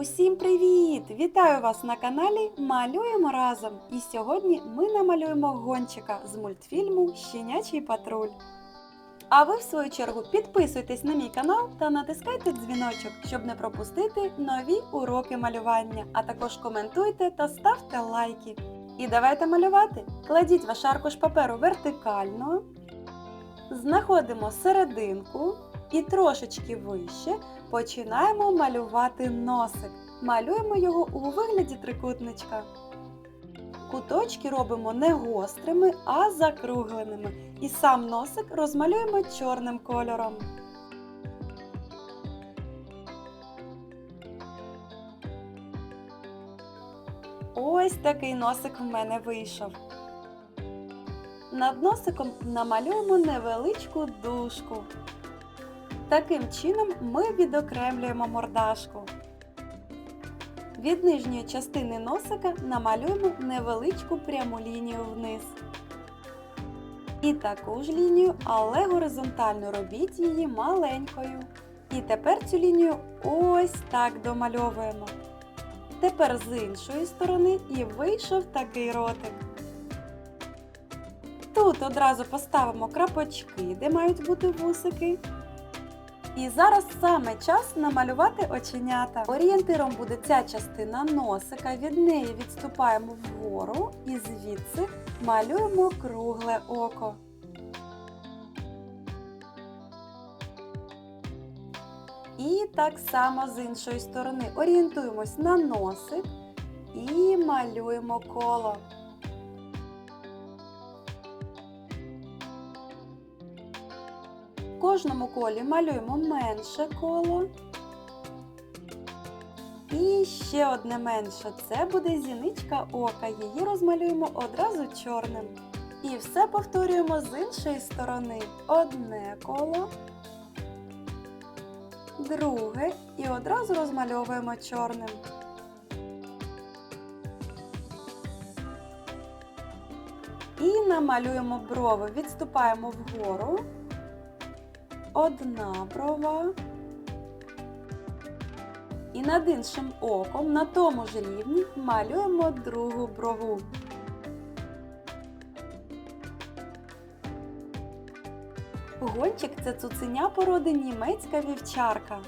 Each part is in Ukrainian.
Усім привіт! Вітаю вас на каналі Малюємо разом! І сьогодні ми намалюємо гончика з мультфільму Щенячий патруль. А ви, в свою чергу, підписуйтесь на мій канал та натискайте дзвіночок, щоб не пропустити нові уроки малювання, а також коментуйте та ставте лайки. І давайте малювати. Кладіть ваш аркуш паперу вертикально, знаходимо серединку і трошечки вище починаємо малювати носик. Малюємо його у вигляді трикутничка. Куточки робимо не гострими, а закругленими. І сам носик розмалюємо чорним кольором. Ось такий носик в мене вийшов. Над носиком намалюємо невеличку дужку. Таким чином ми відокремлюємо мордашку. Від нижньої частини носика намалюємо невеличку пряму лінію вниз. І таку ж лінію, але горизонтально робіть її маленькою. І тепер цю лінію ось так домальовуємо. Тепер з іншої сторони і вийшов такий ротик. Тут одразу поставимо крапочки, де мають бути вусики. І зараз саме час намалювати оченята. Орієнтиром буде ця частина носика, від неї відступаємо вгору і звідси малюємо кругле око. І так само з іншої сторони орієнтуємось на носик і малюємо коло. Кожному колі малюємо менше коло. І ще одне менше. Це буде зіничка ока. Її розмалюємо одразу чорним. І все повторюємо з іншої сторони. Одне коло, друге і одразу розмальовуємо чорним. І намалюємо брови. Відступаємо вгору одна брова. І над іншим оком на тому ж рівні малюємо другу брову. Гончик це цуценя породи німецька вівчарка.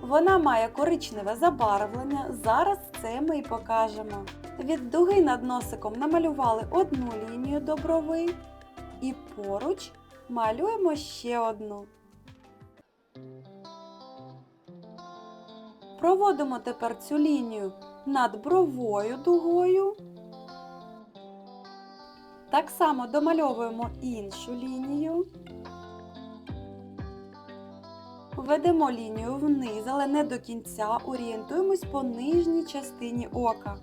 Вона має коричневе забарвлення, зараз це ми й покажемо. Від дуги над носиком намалювали одну лінію до брови і поруч малюємо ще одну. Проводимо тепер цю лінію над бровою дугою. Так само домальовуємо іншу лінію. Ведемо лінію вниз, але не до кінця, орієнтуємось по нижній частині ока.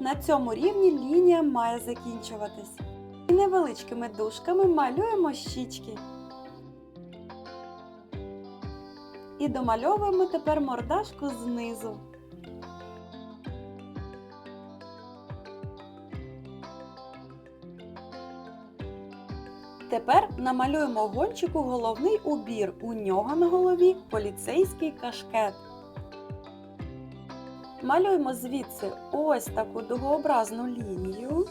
На цьому рівні лінія має закінчуватись. І невеличкими дужками малюємо щічки. І домальовуємо тепер мордашку знизу. Тепер намалюємо гончику головний убір. У нього на голові поліцейський кашкет. Малюємо звідси ось таку дугообразну лінію.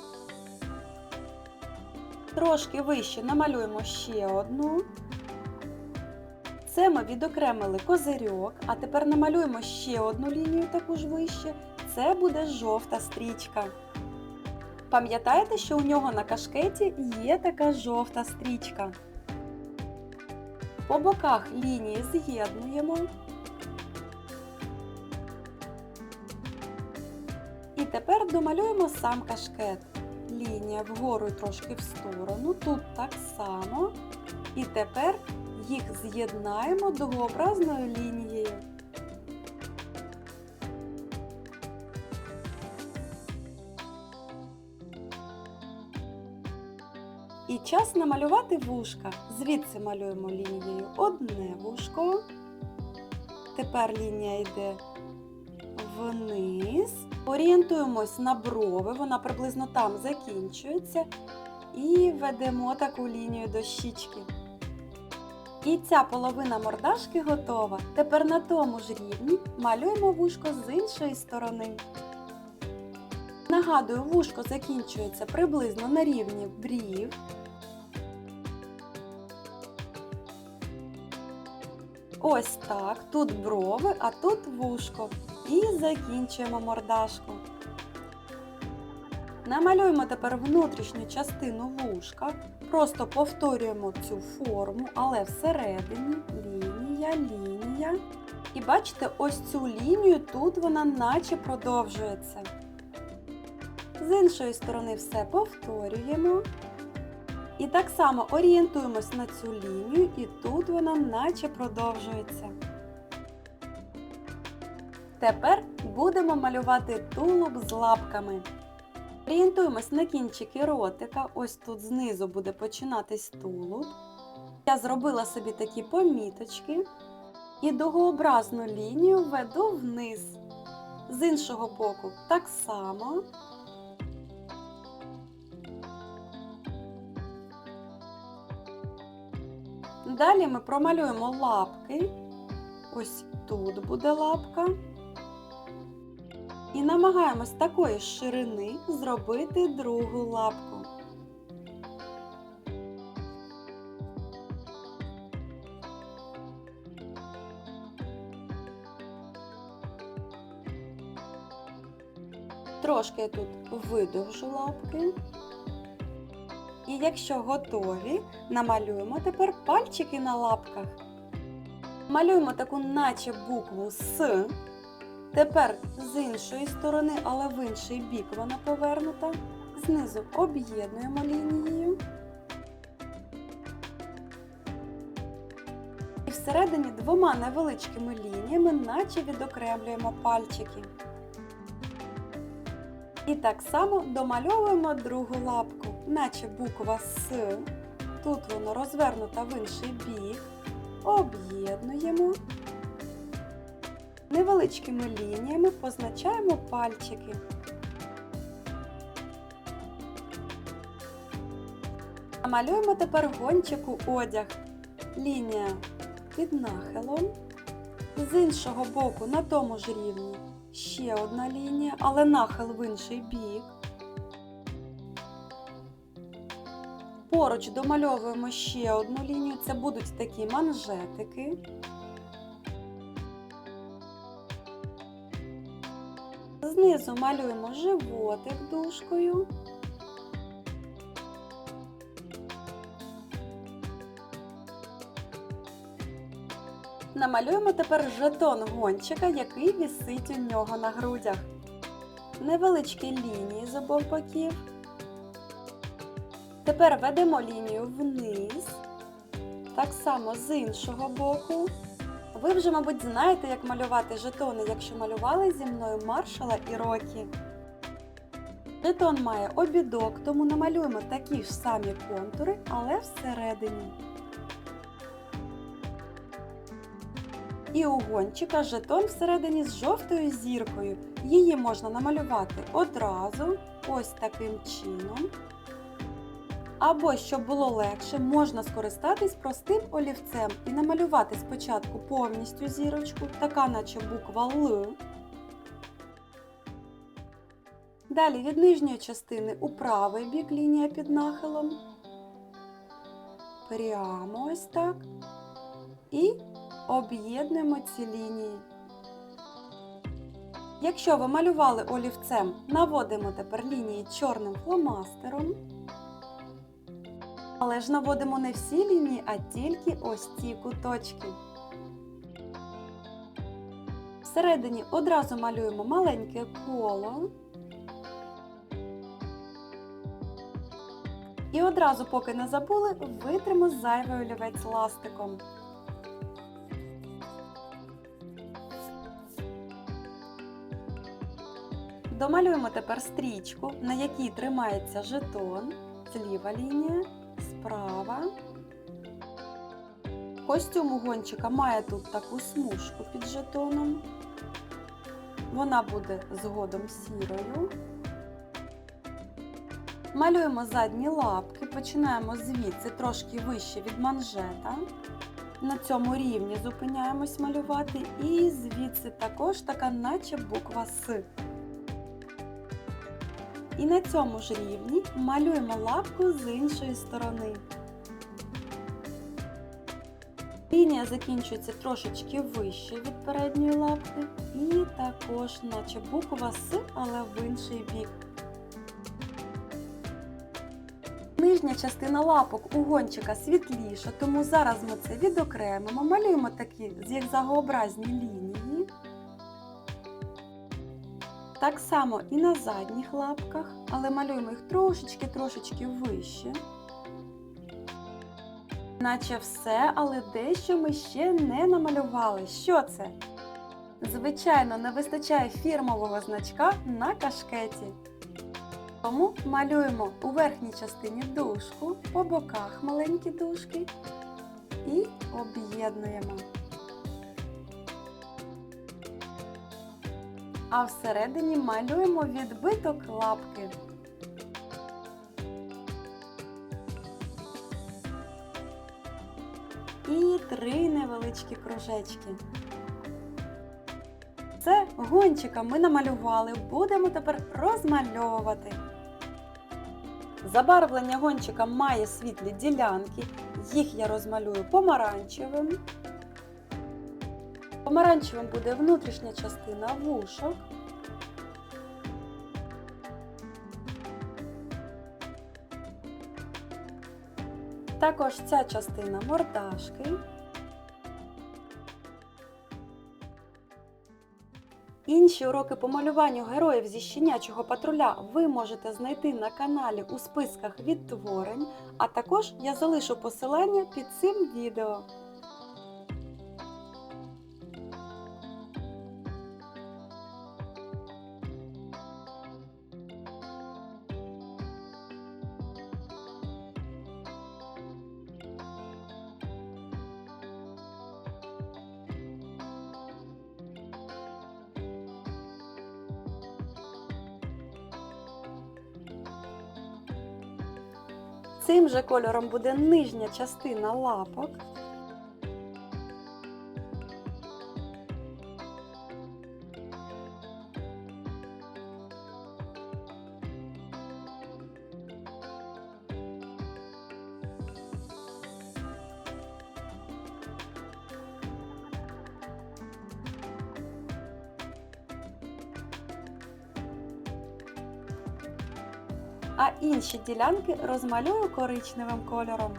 Трошки вище намалюємо ще одну. Це ми відокремили козирьок, а тепер намалюємо ще одну лінію таку ж вище. Це буде жовта стрічка. Пам'ятаєте, що у нього на кашкеті є така жовта стрічка. По боках лінії з'єднуємо. І тепер домалюємо сам кашкет. Лінія вгору трошки в сторону. Тут так само. І тепер їх з'єднаємо дугообразною лінією. І час намалювати вушка. Звідси малюємо лінією одне вушко. Тепер лінія йде вниз. Орієнтуємось на брови, вона приблизно там закінчується. І ведемо таку лінію до щічки. І ця половина мордашки готова. Тепер на тому ж рівні малюємо вушко з іншої сторони. Нагадую, вушко закінчується приблизно на рівні брів. Ось так. Тут брови, а тут вушко. І закінчуємо мордашку. Намалюємо тепер внутрішню частину вушка. Просто повторюємо цю форму, але всередині лінія, лінія. І бачите, ось цю лінію тут вона наче продовжується. З іншої сторони все повторюємо. І так само орієнтуємось на цю лінію, і тут вона наче продовжується. Тепер будемо малювати тулуб з лапками. Орієнтуємось на кінчики ротика. Ось тут знизу буде починатись тулуб. Я зробила собі такі поміточки і дугообразну лінію веду вниз. З іншого боку так само. Далі ми промалюємо лапки. Ось тут буде лапка. І намагаємось такої ж ширини зробити другу лапку. Трошки тут видовжу лапки. І якщо готові, намалюємо тепер пальчики на лапках. Малюємо таку наче букву С. Тепер з іншої сторони, але в інший бік вона повернута. Знизу об'єднуємо лінією. І всередині двома невеличкими лініями, наче відокремлюємо пальчики. І так само домальовуємо другу лапку, наче буква С. Тут вона розвернута в інший бік. Об'єднуємо. Невеличкими лініями позначаємо пальчики. Намалюємо тепер гончику одяг. Лінія під нахилом. З іншого боку, на тому ж рівні, ще одна лінія, але нахил в інший бік. Поруч домальовуємо ще одну лінію, це будуть такі манжетики. Знизу малюємо животик дужкою. Намалюємо тепер жетон гончика, який вісить у нього на грудях. Невеличкі лінії з обох боків. Тепер ведемо лінію вниз, так само з іншого боку. Ви вже, мабуть, знаєте, як малювати жетони, якщо малювали зі мною маршала і рокі. Жетон має обідок, тому намалюємо такі ж самі контури, але всередині. І у гончика жетон всередині з жовтою зіркою. Її можна намалювати одразу, ось таким чином. Або, щоб було легше, можна скористатись простим олівцем і намалювати спочатку повністю зірочку, така наче буква Л. Далі від нижньої частини у правий бік лінія під нахилом. Прямо ось так. І об'єднуємо ці лінії. Якщо ви малювали олівцем, наводимо тепер лінії чорним фломастером. Але ж наводимо не всі лінії, а тільки ось ці куточки. Всередині одразу малюємо маленьке коло. І одразу, поки не забули, витримо зайвий олівець ластиком. Домалюємо тепер стрічку, на якій тримається жетон, зліва лінія, справа. Костюм у гончика має тут таку смужку під жетоном. Вона буде згодом сірою. Малюємо задні лапки, починаємо звідси трошки вище від манжета. на цьому рівні зупиняємось малювати, і звідси також така наче буква С. І на цьому ж рівні малюємо лапку з іншої сторони. Лінія закінчується трошечки вище від передньої лапки і також наче буква С, але в інший бік. Нижня частина лапок у гончика світліша, тому зараз ми це відокремимо, малюємо такі зігзагообразні лінії. Так само і на задніх лапках, але малюємо їх трошечки-трошечки вище. Наче все, але дещо ми ще не намалювали. Що це? Звичайно, не вистачає фірмового значка на кашкеті. Тому малюємо у верхній частині дужку, по боках маленькі дужки і об'єднуємо. А всередині малюємо відбиток лапки. І три невеличкі кружечки. Це гончика ми намалювали, будемо тепер розмальовувати. Забарвлення гончика має світлі ділянки, їх я розмалюю помаранчевим. Помаранчевим буде внутрішня частина вушок. Також ця частина мордашки. Інші уроки по малюванню героїв зі щенячого патруля ви можете знайти на каналі у списках відтворень, а також я залишу посилання під цим відео. Же кольором буде нижня частина лапок. А ділянки розмалюю коричневим кольором.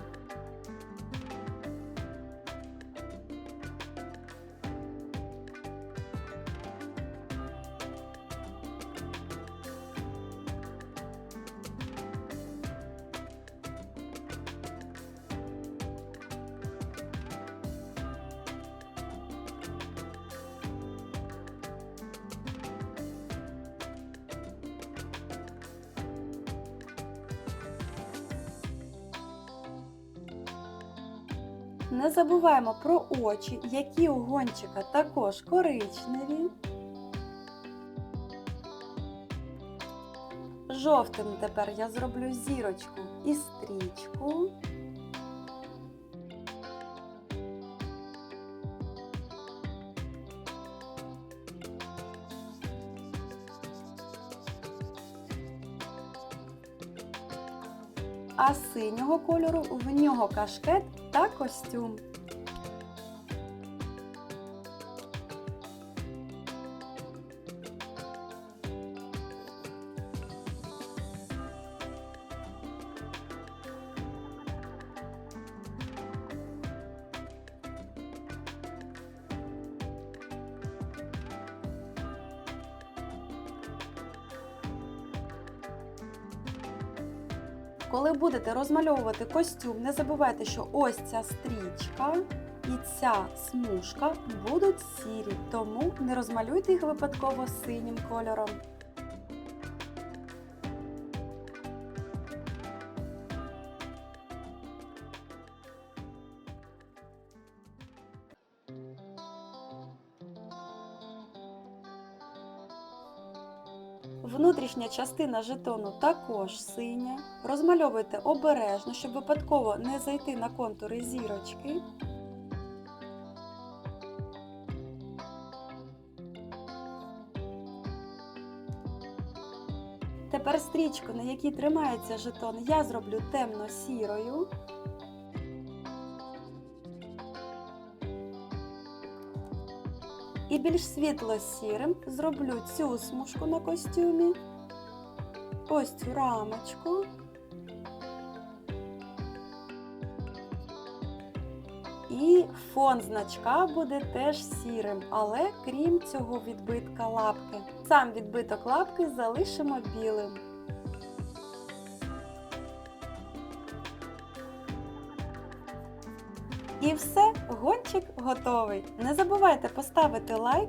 Не забуваємо про очі, які у гончика також коричневі. Жовтим тепер я зроблю зірочку і стрічку. А синього кольору в нього кашкет та костюм. Будете розмальовувати костюм, не забувайте, що ось ця стрічка і ця смужка будуть сірі, тому не розмалюйте їх випадково синім кольором. частина жетону також синя. Розмальовуйте обережно, щоб випадково не зайти на контури зірочки. Тепер стрічку, на якій тримається жетон, я зроблю темно-сірою. І більш світло-сірим зроблю цю смужку на костюмі ось цю рамочку. І фон значка буде теж сірим, але крім цього відбитка лапки. Сам відбиток лапки залишимо білим. І все, гончик готовий. Не забувайте поставити лайк.